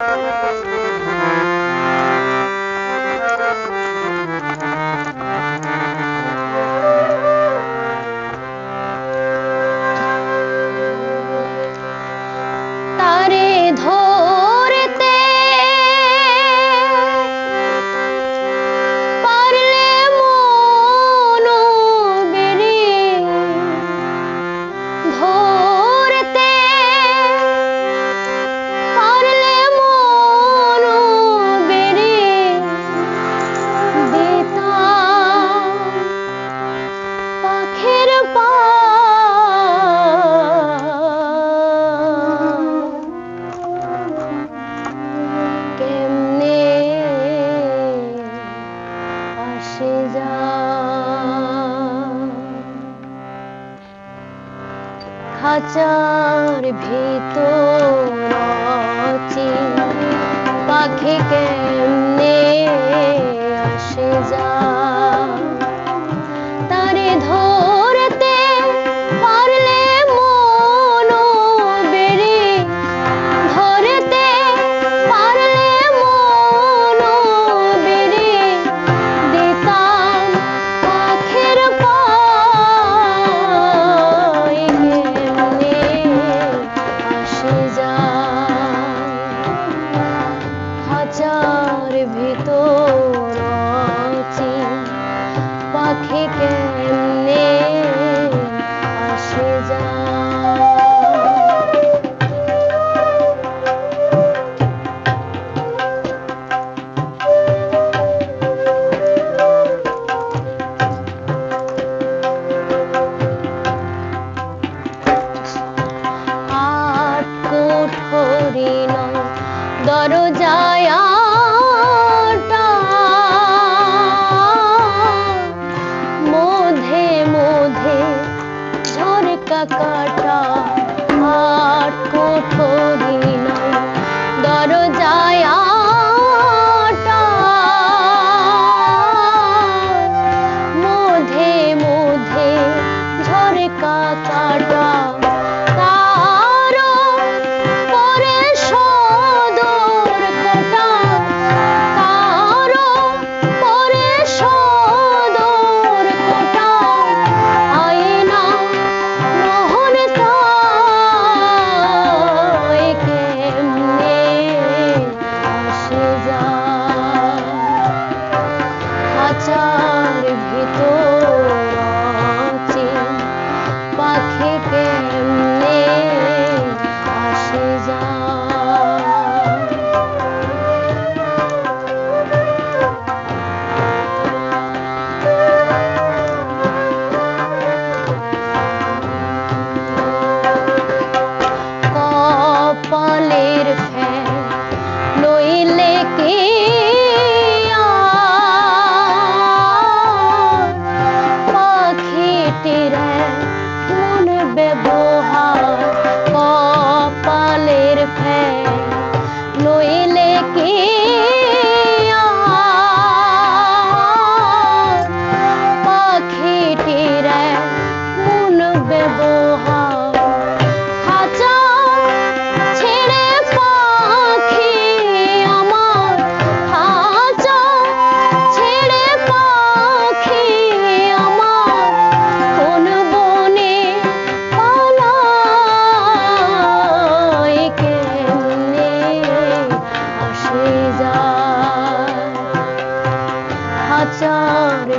Música ভেসে যা ভিত ভিতর পাখি কেমনে আসে যা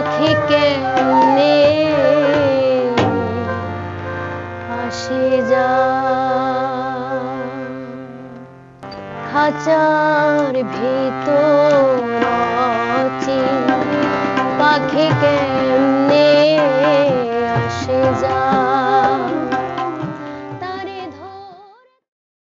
পাখি কেমনে আসে যা। খাঁচার ভিতর